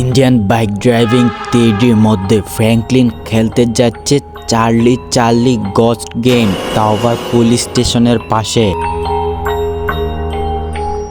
Indian bike driving থ্রিডির মধ্যে Franklin খেলতে যাচ্ছে চার্লি চার্লি গস্ট গেম তাওবার পুলিশ স্টেশনের পাশে।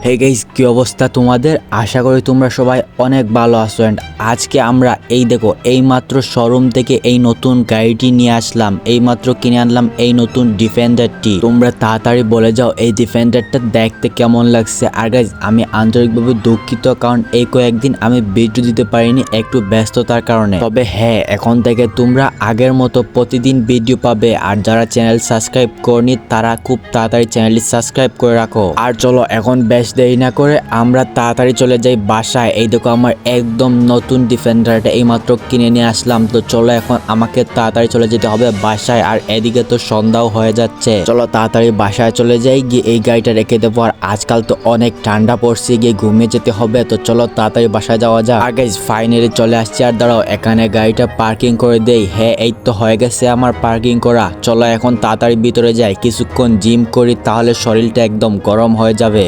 হে গাইস কি অবস্থা তোমাদের? আশা করি তোমরা সবাই অনেক ভালো আছো অ্যান্ড আজকে আমরা এই দেখো এই মাত্র শোরুম থেকে এই নতুন গাড়িটি নিয়ে আসলাম। এই মাত্র কিনে আনলাম এই নতুন ডিফেন্ডারটি তোমরা তাড়াতাড়ি বলে যাও এই ডিফেন্ডারটা দেখতে কেমন লাগছে। আর গাইজ আমি আন্তরিকভাবে দুঃখিত কারণ এই কয়েকদিন আমি ভিডিও দিতে পারিনি একটু ব্যস্ততার কারণে। তবে হ্যাঁ এখন থেকে তোমরা আগের মতো প্রতিদিন ভিডিও পাবে। আর যারা চ্যানেল সাবস্ক্রাইব করনি, তারা খুব তাড়াতাড়ি চ্যানেলটি সাবস্ক্রাইব করে রাখো। আর চলো, এখন বেশ দেরি না করে আমরা তাড়াতাড়ি চলে যাই বাসায়। এই দেখো আমার একদম নতুন ডিফেন্ডারটা এইমাত্র কিনে নিয়ে আসলাম। তো চলো এখন আমাকে তাড়াতাড়ি চলে যেতে হবে বাসায় আর এদিকে তো সন্ধ্যাও হয়ে যাচ্ছে। চলো তাড়াতাড়ি বাসায় চলে যাই, গিয়ে এই গাড়িটা রেখে দেবো। আর আজকাল তো অনেক ঠান্ডা পড়ছে, গিয়ে ঘুমিয়ে যেতে হবে। তো চলো তাড়াতাড়ি বাসায় যাওয়া যাক। গাইজ ফাইনালি চলে আসছে। আর দাঁড়াও, এখানে গাড়িটা পার্কিং করে দেই। হ্যাঁ এই তো হয়ে গেছে আমার পার্কিং করা। চলো এখন তাড়াতাড়ি ভিতরে যাই। কিছুক্ষণ জিম করি, তাহলে শরীরটা একদম গরম হয়ে যাবে।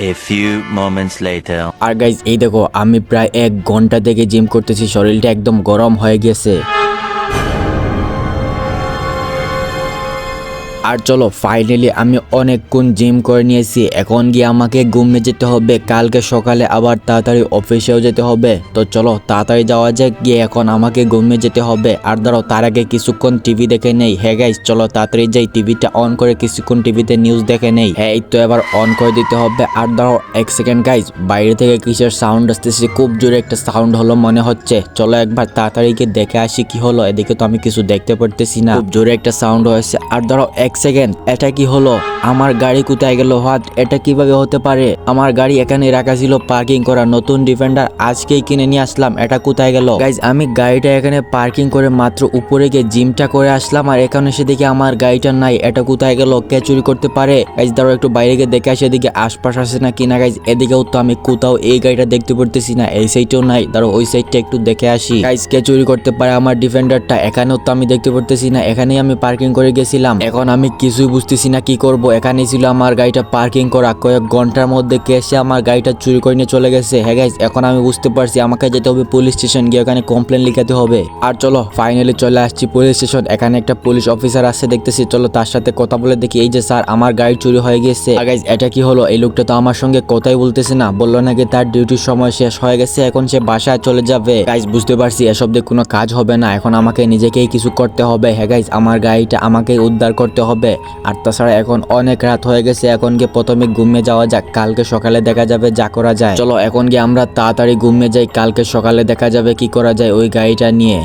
A few moments later. আর গাইজ এই দেখো, আমি প্রায় এক ঘণ্টা থেকে জিম করতেছি, শরীরটা একদম গরম হয়ে গেছে আর চলো ফাইনালি আমি অনেকক্ষণ জিম করে নিয়েছি। এখন গিয়ে আমাকে ঘুমিয়ে যেতে হবে। কালকে সকালে আবার তাড়াতাড়ি অফিসেও যেতে হবে। তো চলো, তাড়াতাড়ি যাওয়া যাক, গিয়ে এখন আমাকে ঘুমিয়ে যেতে হবে। আর ধরো তার আগে কিছুক্ষণ টিভি দেখে নেই। হ্যাঁ গাইজ চলো, তাড়াতাড়ি যাই। টিভিটা অন করে কিছুক্ষণ টিভিতে নিউজ দেখে নেই। হ্যাঁ এই তো এবার অন করে দিতে হবে। আর ধরো এক সেকেন্ড গাইজ বাইরে থেকে কিসের সাউন্ড আসতেছে? খুব জোরে একটা সাউন্ড হলো মনে হচ্ছে। চলো একবার তাড়াতাড়ি গিয়ে দেখে আসি কি হলো। এদিকে তো আমি কিছু দেখতে পারতেছি না। খুব জোরে একটা সাউন্ড হয়েছে। আর ধরো এক সেকেন্ড, এটা কি হলো? আমার গাড়ি কোথায় গেল? হাত এটা কীভাবে হতে পারে? আমার গাড়ি এখানে রাখা ছিল পার্কিং করা নতুন ডিফেন্ডার আজকেই কিনে নিয়ে আসলাম, এটা কোথায় গেল? গাইজ আমি গাড়িটা এখানে পার্কিং করে মাত্র উপরে গিয়ে জিমটা করে আসলাম, আর এখানে সেদিকে আমার গাড়িটা নাই, এটা কোথায় গেল? কে চুরি করতে পারে? গাইজ ধরো একটু বাইরে গিয়ে দেখে আসি, এদিকে আশপাশ আছে না? কিনা গাইজ এদিকেও তো আমি কোথাও এই গাড়িটা দেখতে পারতেছি না, এই সাইডেও নাই। ধরো ওই সাইডটা একটু দেখে আসি। গাইজ কে চুরি করতে পারে? আমার ডিফেন্ডারটা, এখানেও তো আমি দেখতে পারতেছি না, এখানেই আমি পার্কিং করে গেছিলাম। এখন আমি কিছুই বুঝতেছি না কি করব। এখানেই ছিল আমার গাড়িটা পার্কিং করা। কয়েক ঘণ্টার মধ্যে কে এসে আমার গাড়িটা চুরি করে নিয়ে চলে গেছে। হ্যাঁ গাইজ এখন আমি বুঝতে পারছি আমাকে যেতে হবে পুলিশ স্টেশন গিয়ে ওখানে কমপ্লেন লিখাতে হবে। আর চলো ফাইনালি চলে আসছি পুলিশ স্টেশন এখানে একটা পুলিশ অফিসার আসছে দেখতেছি। চলো তার সাথে কথা বলে দেখি। এই যে স্যার আমার গাড়ি চুরি হয়ে গেছে। গাইজ এটা কি হলো? এই লোকটা তো আমার সঙ্গে কথাই বলতেছে না। বলল নাকি তার ডিউটির সময় শেষ হয়ে গেছে, এখন সে বাসায় চলে যাবে। গাইজ বুঝতে পারছি, এসব দিয়ে কোনো কাজ হবে না। এখন আমাকে নিজেকেই কিছু করতে হবে। হ্যাঁ গাইজ আমার গাড়িটা আমাকে উদ্ধার করতে হবে আর তাছাড়া এখন অনেক রাত হয়ে গেছে, এখন গিয়ে প্রথমে ঘুমিয়ে যাওয়া যাক, কালকে সকালে দেখা যাবে যা করা যায়। চলো, এখন গিয়ে আমরা তাড়াতাড়ি ঘুমিয়ে যাই, কালকে সকালে দেখা যাবে কি করা যায় ওই গাড়িটা নিয়ে।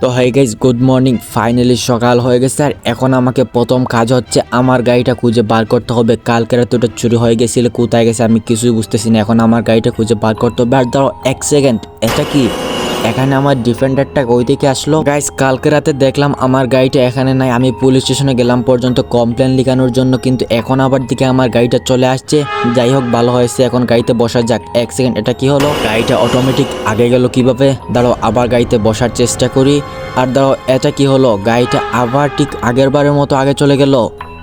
তো hi guys good morning finally সকাল হয়ে গেছে, আর এখন আমাকে প্রথম কাজ হচ্ছে আমার গাড়িটা খুঁজে বার করতে হবে। কালকে রাতে ওটা চুরি হয়ে গেছিল, কোথায় গেছে আমি কিছুই বুঝতেছি না, এখন আমার গাড়িটা খুঁজে বার করতে হবে। আর ধরো এক সেকেন্ড এটা কি? এখানে আমার ডিফেন্ডারটা ওই দিকে আসলো। গাইস কালকে রাতে দেখলাম আমার গাড়িটা এখানে নাই। আমি পুলিশ স্টেশনে গেলাম পর্যন্ত কমপ্লেন লিখানোর জন্য, কিন্তু এখন আবার দিকে আমার গাড়িটা চলে আসছে। যাই হোক, ভালো হয়েছে। এখন গাড়িতে বসা যাক। এক সেকেন্ড এটা কি হলো? গাড়িটা অটোমেটিক আগে গেল কীভাবে? দাঁড়াও, আবার গাড়িতে বসার চেষ্টা করি। আর দাঁড়াও, এটা কি হলো? গাড়িটা আবার ঠিক আগের বারের মতো আগে চলে গেল?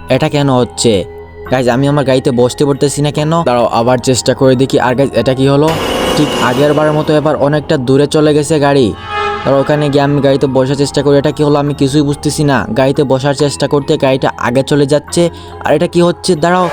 এটা কেন হচ্ছে? গাইজ আমি আমার গাড়িতে বসতে পড়তেছি না কেন? দাঁড়াও, আবার চেষ্টা করে দেখি। আর গাইজ এটা কি হলো? ঠিক আগের বারের মতো এবার অনেকটা দূরে চলে গেছে গাড়ি। আর ওখানে গিয়ে আমি গাড়িতে বসার চেষ্টা করি। এটা কি হলো আমি কিছুই বুঝতেছি না। গাড়িতে বসার চেষ্টা করতে গাড়িটা আগে চলে যাচ্ছে। আর এটা কি হচ্ছে? দাঁড়াও।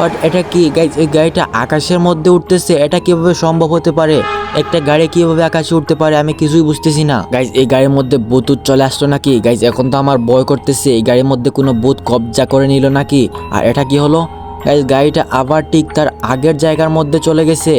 বাট এটা কি এই গাড়িটা আকাশের মধ্যে উঠতেছে। এটা কীভাবে সম্ভব হতে পারে? একটা গাড়ি কীভাবে আকাশে উঠতে পারে? আমি কিছুই বুঝতেছি না। গাইজ এই গাড়ির মধ্যে বুতুত চলে আসলো নাকি? গাইজ এখন তো আমার ভয় করতেছে। এই গাড়ির মধ্যে কোনো বুথ কবজা করে নিল নাকি? আর এটা কি হলো? গাইজ গাড়িটা আবার ঠিক তার আগের জায়গার মধ্যে চলে গেছে।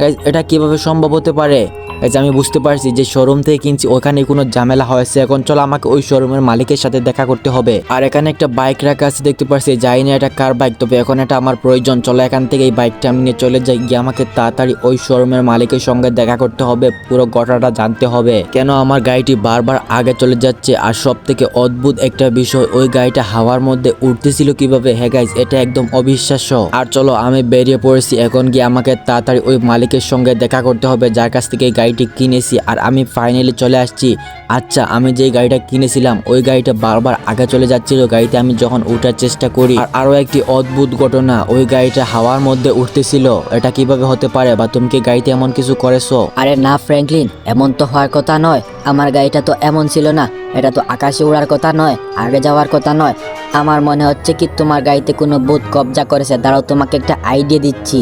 গাইজ এটা কীভাবে সম্ভব হতে পারে? গাইজ আমি বুঝতে পারছি যে শোরুম থেকে কিনছি ওখানে কোনো ঝামেলা হয়েছে। এখন চলো আমাকে ওই শোরুমের মালিকের সাথে দেখা করতে হবে। আর এখানে একটা বাইক রাখা আছে, দেখতে পারছি। যাই না, এটা কার বাইক তবে এখন এটা আমার প্রয়োজন। চলো এখান থেকে এই বাইকটা আমি নিয়ে চলে যাই। গিয়ে আমাকে তাড়াতাড়ি ওই শোরুমের মালিকের সঙ্গে দেখা করতে হবে। পুরো ঘটনাটা জানতে হবে। কেন আমার গাড়িটি বারবার আগে চলে যাচ্ছে? আর সব থেকে অদ্ভুত একটা বিষয়, ওই গাড়িটা হাওয়ার মধ্যে উঠতেছিল কীভাবে? হ্যাঁ গাইজ এটা একদম অবিশ্বাস্য। আর চলো, আমি বেরিয়ে পড়েছি। এখন গিয়ে আমাকে তাড়াতাড়ি ওই মালিকের সঙ্গে দেখা করতে হবে, যার কাছ থেকে গাড়িটি কিনেছি আর আমি ফাইনালি চলে আসছি। আচ্ছা আমি যেই গাড়িটা কিনেছিলাম, ওই গাড়িটা বারবার আগে চলে যাচ্ছিল। গাড়িতে আমি যখন উঠার চেষ্টা করি, আর আরও একটি অদ্ভুত ঘটনা, ওই গাড়িটা হাওয়ার মধ্যে উঠতেছিল। এটা কীভাবে হতে পারে বা তুমি কি গাড়িতে এমন কিছু করেছ? আরে না, ফ্র্যাঙ্কলিন, এমন তো হওয়ার কথা নয়। আমার গাড়িটা তো এমন ছিল না। এটা তো আকাশে উড়ার কথা নয়, আগে যাওয়ার কথা নয়। আমার মনে হচ্ছে কি তোমার গাড়িতে কোনো ভূত কবজা করেছে। দাঁড়াও, তোমাকে একটা আইডিয়া দিচ্ছি।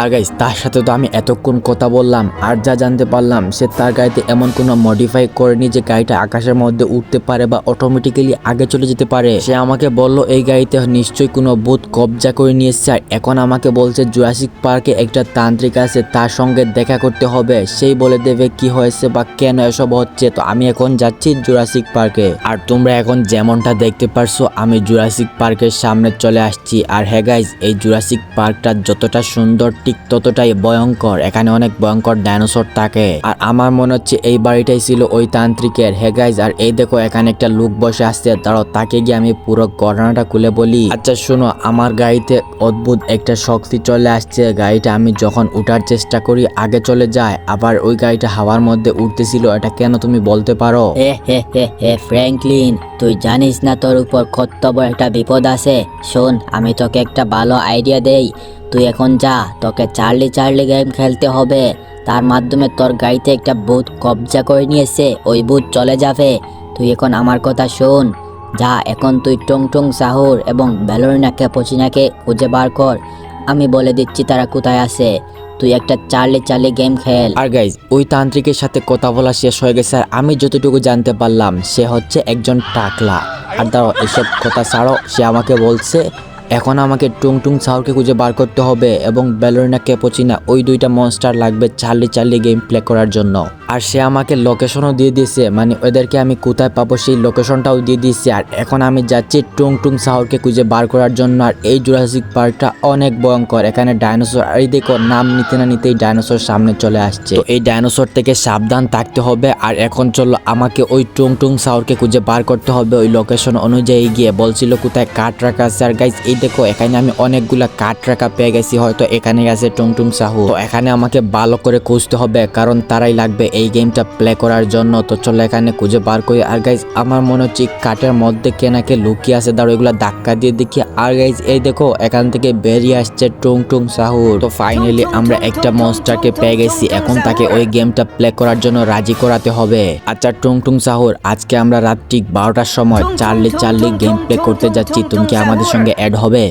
আর গাইস তার সাথে তো আমি এতক্ষণ কথা বললাম, আর যা জানতে পারলাম, সে তার গাড়িতে এমন কোনো মডিফাই করেনি যে গাড়িটা আকাশের মধ্যে উঠতে পারে বা অটোমেটিক্যালি আগে চলে যেতে পারে। সে আমাকে বলল, এই গাড়িতে নিশ্চয়ই কোনো ভূত কবজা করে নিয়ে নিয়েছে আর এখন আমাকে বলছে জুরাসিক পার্কে একটা তান্ত্রিক আছে, তার সঙ্গে দেখা করতে হবে। সেই বলে দেবে কি হয়েছে বা কেন এসব হচ্ছে। তো আমি এখন যাচ্ছি জুরাসিক পার্কে আর তোমরা এখন যেমনটা দেখতে পারছ, আমি জুরাসিক পার্কের সামনে চলে আসছি। আর হ্যাঁ গাইজ এই জুরাসিক পার্কটা যতটা সুন্দর ঠিক ততটাই ভয়ঙ্কর। এখানে অনেক ভয়ঙ্কর ডাইনোসর থাকে। আর আমার মনে হচ্ছে এই বাড়িটাই ছিল ওই তান্ত্রিকের। হ্যাঁ গাইজ আর এই দেখো, এখানে একটা লোক বসে আসছে দাঁড়াও, তাকে গিয়ে আমি পুরো ঘটনাটা খুলে বলি। আচ্ছা শোনো, আমার গাড়িতে অদ্ভুত একটা শক্তি চলে আসছে। গাড়িটা আমি যখন উঠার চেষ্টা করি, আগে চলে যায়। আবার ওই গাড়িটা হাওয়ার মধ্যে উঠতেছিল এটা কেন তুমি বলতে পারো? হে হে হে হে ফ্র্যাঙ্কলিন তুই জানিস না তোর উপর কত বড় একটা বিপদ আছে? শোন, আমি তোকে একটা ভালো আইডিয়া দেই। তুই এখন যা, তোকে চার্লি চার্লি গেম খেলতে হবে। তার মাধ্যমে তোর গাড়িতে একটা ভূত কবজা করে নিয়েছে ওই ভূত চলে যাবে। তুই এখন আমার কথা শোন। যা, এখন তুই টং টং সাহুর এবং ব্যালোরিনা ক্যাপোচিনাকে খুঁজে বার কর। আমি বলে দিচ্ছি তারা কোথায় আছে। তুই একটা চার্লি চার্লি গেম খেল। আর গাইজ ওই তান্ত্রিকের সাথে কথা বলা শেষ হয়ে গেছে। আর আমি যতটুকু জানতে পারলাম, সে হচ্ছে একজন টাকলা। আর দাঁড়াও, এসব কথা ছাড়ো, সে আমাকে বলছে এখন আমাকে টুং টুং সাউরকে খুঁজে বার করতে হবে এবং ব্যালোরিনা ক্যাপোচিনা, ওই দুইটা মনস্টার লাগবে চার্লি চার্লি গেম প্লে করার জন্য। আর সে আমাকে লোকেশনও দিয়ে দিয়েছে মানে ওদেরকে আমি কোথায় পাবো সেই লোকেশনটাও দিয়ে দিয়েছে। আর এখন আমি যাচ্ছি টুং টুং সাউরকে খুঁজে বার করার জন্য। আর এই জুরাসিক পার্কটা অনেক ভয়ঙ্কর, এখানে ডাইনোসর আর এই দেখো, নাম নিতে না নিতেই ডাইনোসর সামনে চলে আসছে। এই ডাইনোসর থেকে সাবধান থাকতে হবে, আর এখন চলো আমাকে ওই টুং টুং সাউরকে খুঁজে বার করতে হবে। ওই লোকেশন অনুযায়ী গিয়ে বলছিল কোথায় কাঠ রাখা আছে। আর গাইজ এই দেখো, এখানে আমি অনেকগুলা কাঠ রাখা পেয়ে গেছি, হয়তো এখানে আছে টুং টুং সাহু। তো এখানে আমাকে ভালো করে খুঁজতে হবে, কারণ তারাই লাগবে এই গেমটা প্লে করার জন্য। তো চলো এখানে খুঁজে বার করি। আর গাইজ আমার মনে হচ্ছে কাঠের মধ্যে কে নাকি লুকিয়ে আছে। দাঁড়ো এগুলা ধাক্কা দিয়ে দেখি আর গাইজ এই দেখো এখান থেকে বেরিয়ে আসছে টুং টুং সাহুর। তো ফাইনালি আমরা একটা মনস্টারকে পেয়ে গেছি। এখন তাকে ওই গেমটা প্লে করার জন্য রাজি করাতে হবে। আচ্ছা টুং টুং সাহুর আজকে আমরা রাত্রি ঠিক বারোটার সময় চার্লি চার্লি গেম প্লে করতে যাচ্ছি। তুমি কি আমাদের সঙ্গে অ্যাড হবে?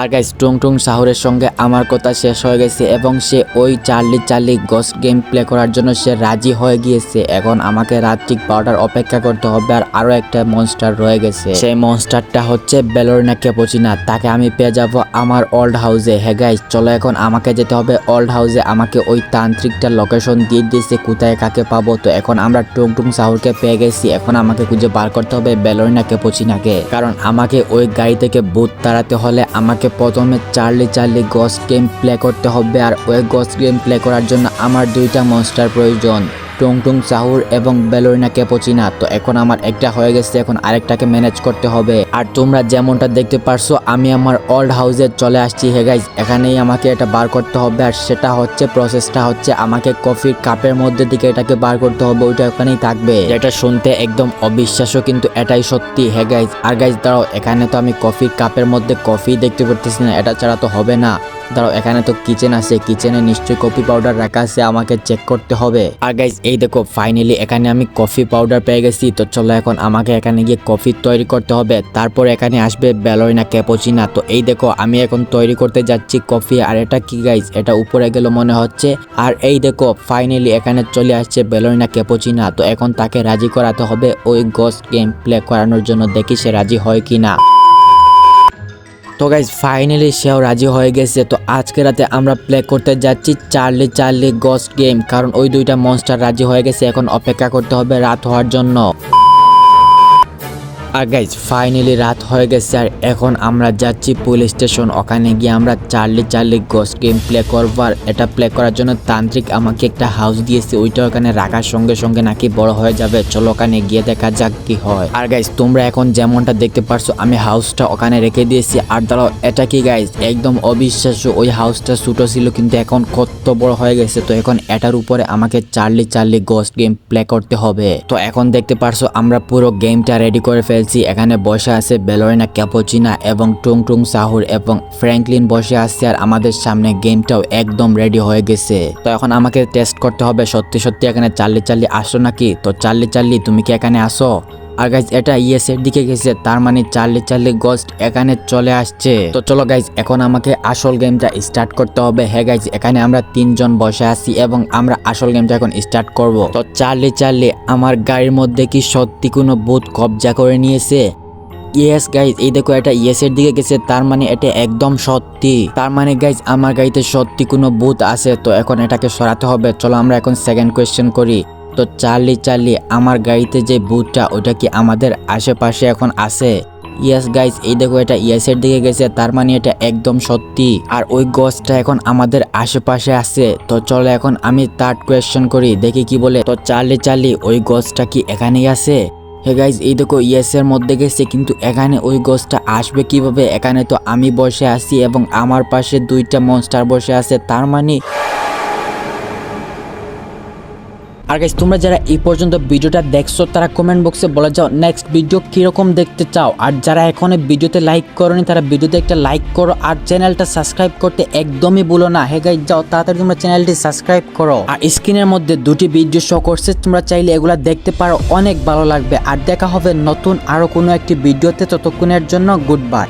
আর গাইস টুং টুং সাহুরের সঙ্গে আমার কথা শেষ হয়ে গেছে এবং সে ওই চার্লি চার্লি গস গেম প্লে করার জন্য সে রাজি হয়ে গিয়েছে। এখন আমাকে রাত ঠিক বারোটার অপেক্ষা করতে হবে আর আরও একটা মনস্টার রয়ে গেছে। সেই মনস্টারটা হচ্ছে বেলোরিনা ক্যাপোচিনা। তাকে আমি পেয়ে যাব আমার ওল্ড হাউসে হ্যাঁ গাইস চলো এখন আমাকে যেতে হবে ওল্ড হাউসে আমাকে ওই তান্ত্রিকটার লোকেশন দিয়ে দিয়েছে, কোথায় কাকে পাবো? তো এখন আমরা টুং টুং সাহুরকে পেয়ে গেছি। এখন আমাকে খুঁজে বার করতে হবে বেলোরিনা ক্যাপোচিনাকে। কারণ আমাকে ওই গাড়ি থেকে বুথ তাড়াতে হলে আমাকে প্রথমে চার্লি চার্লি গস গেম প্লে করতে হবে আর ওই গস গেম প্লে করার জন্য আমার দুইটা মনস্টার প্রয়োজন। টুং টুং সাহুর এবং বেলোরিনা ক্যাপোচিনা। তো এখন আমার একটা হয়ে গেছে, এখন আরেকটাকে ম্যানেজ করতে হবে। আর তোমরা যেমনটা দেখতে পারছ, আমি আমার ওল্ড হাউসে চলে আসছি। হে গাইজ এখানেই আমাকে এটা বার করতে হবে। আর সেটা হচ্ছে প্রসেসটা হচ্ছে আমাকে কফির কাপের মধ্যে দিকে এটাকে বার করতে হবে। ওইটা ওখানেই থাকবে। এটা শুনতে একদম অবিশ্বাস্য, কিন্তু এটাই সত্যি। হে গাইজ আর গাইজ দাঁড়াও, এখানে তো আমি কফির কাপের মধ্যে কফি দেখতে পারতেছি না। এটা ছাড়া তো হবে না। দাঁড়াও, এখানে তো কিচেন আছে। কিচেনে নিশ্চয়ই কফি পাউডার রাখা আছে। আমাকে চেক করতে হবে। আর গাইজ এই দেখো ফাইনালি এখানে আমি কফি পাউডার পেয়ে গেছি। তো চলো এখন আমাকে এখানে গিয়ে কফি তৈরি করতে হবে। তারপর এখানে আসবে ব্যালোরিনা ক্যাপোচিনা তো এই দেখো, আমি এখন তৈরি করতে যাচ্ছি কফি আর এটা কি গাইজ এটা উপরে গেল মনে হচ্ছে। আর এই দেখো ফাইনালি এখানে চলে আসছে ব্যালোরিনা ক্যাপোচিনা তো এখন তাকে রাজি করাতে হবে ওই গস গেম প্লে করানোর জন্য। দেখি সে রাজি হয় কি না তো গাইজ ফাইনালি সেও রাজি হয়ে গেছে। তো আজকে রাতে আমরা প্লে করতে যাচ্ছি চার্লি চার্লি গস্ট গেম কারণ ওই দুইটা মনস্টার রাজি হয়ে গেছে, এখন অপেক্ষা করতে হবে রাত হওয়ার জন্য। আর গাইজ ফাইনালি রাত হয়ে গেছে আর এখন আমরা যাচ্ছি পুলিশ স্টেশন ওখানে গিয়ে আমরা চার্লি চার্লি গস গেম প্লে করবার এটা প্লে করার জন্য তান্ত্রিক আমাকে একটা হাউস দিয়েছে। ওইটা ওখানে রাখার সঙ্গে সঙ্গে নাকি বড় হয়ে যাবে। চলো ওখানে গিয়ে দেখা যাক কি হয়। আর গাইজ তোমরা এখন যেমনটা দেখতে পারছ, আমি হাউসটা ওখানে রেখে দিয়েছি। আর দাঁড়াও, এটা কি গাইজ একদম অবিশ্বাস্য, ওই হাউসটা ছোট ছিল কিন্তু এখন কত বড় হয়ে গেছে। তো এখন এটার উপরে আমাকে চার্লি চার্লি গস গেম প্লে করতে হবে। তো এখন দেখতে পারছ, আমরা পুরো গেমটা রেডি করে ফেলছি। এখানে বসে আছে বেলোরিনা ক্যাপোচিনা এবং টুং টুং সাহুর এবং ফ্র্যাঙ্কলিন বসে আছে আর আমাদের সামনে গেমটাও একদম রেডি হয়ে গেছে। তো এখন আমাকে টেস্ট করতে হবে, সত্যি সত্যি এখানে চাল্লি চাল্লি আসো নাকি? তো চাল্লি চাল্লি, তুমি কি এখানে আসো? আর গাইজ এটা ইয়েস এর দিকে গেছে, তার মানে চার্লি চার্লি গোস্ট এখানে চলে আসছে। তো চলো গাইজ এখন আমাকে আসল গেমটা স্টার্ট করতে হবে। হ্যাঁ গাইজ এখানে আমরা তিনজন বসে আছি এবং আমরা আসল গেমটা এখন স্টার্ট করব। তো চার্লি চার্লি, আমার গাড়ির মধ্যে কি সত্যি কোনো বুথ কবজা করে নিয়েছে? ইয়েস গাইজ এই দেখো এটা ইয়েস এর দিকে গেছে, তার মানে এটা একদম সত্যি। তার মানে গাইজ আমার গাড়িতে সত্যি কোনো বুথ আছে, তো এখন এটাকে সরাতে হবে। চলো আমরা এখন সেকেন্ড কোয়েশ্চেন করি। তো চার্লি চার্লি আমার গাড়িতে যে বুথটা ওটা কি আমাদের আশেপাশে এখন আছে? ইয়েস গাইস এই দেখো, এটা ইয়েস এর দিকে গেছে, তার মানে এটা একদম সত্যি। আর ওই গছটা এখন আমাদের আশেপাশে আছে। তো চলো এখন আমি থার্ড কোয়েশ্চেন করি, দেখি কি বলে। তো চার্লি চার্লি ওই গছটা কি এখানেই আছে? হে গাইজ এই দেখো ইয়েস এর মধ্যে গেছে, কিন্তু এখানে ওই গোসটা আসবে কীভাবে? এখানে তো আমি বসে আছি এবং আমার পাশে দুইটা মনস্টার বসে আছে, তার মানে আর গাইজ তোমরা যারা এই পর্যন্ত ভিডিওটা দেখছ, তারা কমেন্ট বক্সে বলে যাও নেক্সট ভিডিও কীরকম দেখতে চাও। আর যারা এখনও ভিডিওতে লাইক করনি, তারা ভিডিওতে একটা লাইক করো আর চ্যানেলটা সাবস্ক্রাইব করতে একদমই ভুলো না। হে গাইজ যাও তাড়াতাড়ি তোমরা চ্যানেলটি সাবস্ক্রাইব করো। আর স্ক্রিনের মধ্যে দুটি ভিডিও শো করছে, তোমরা চাইলে এগুলা দেখতে পারো, অনেক ভালো লাগবে। আর দেখা হবে নতুন আরও কোনো একটি ভিডিওতে ততক্ষণের জন্য গুড বাই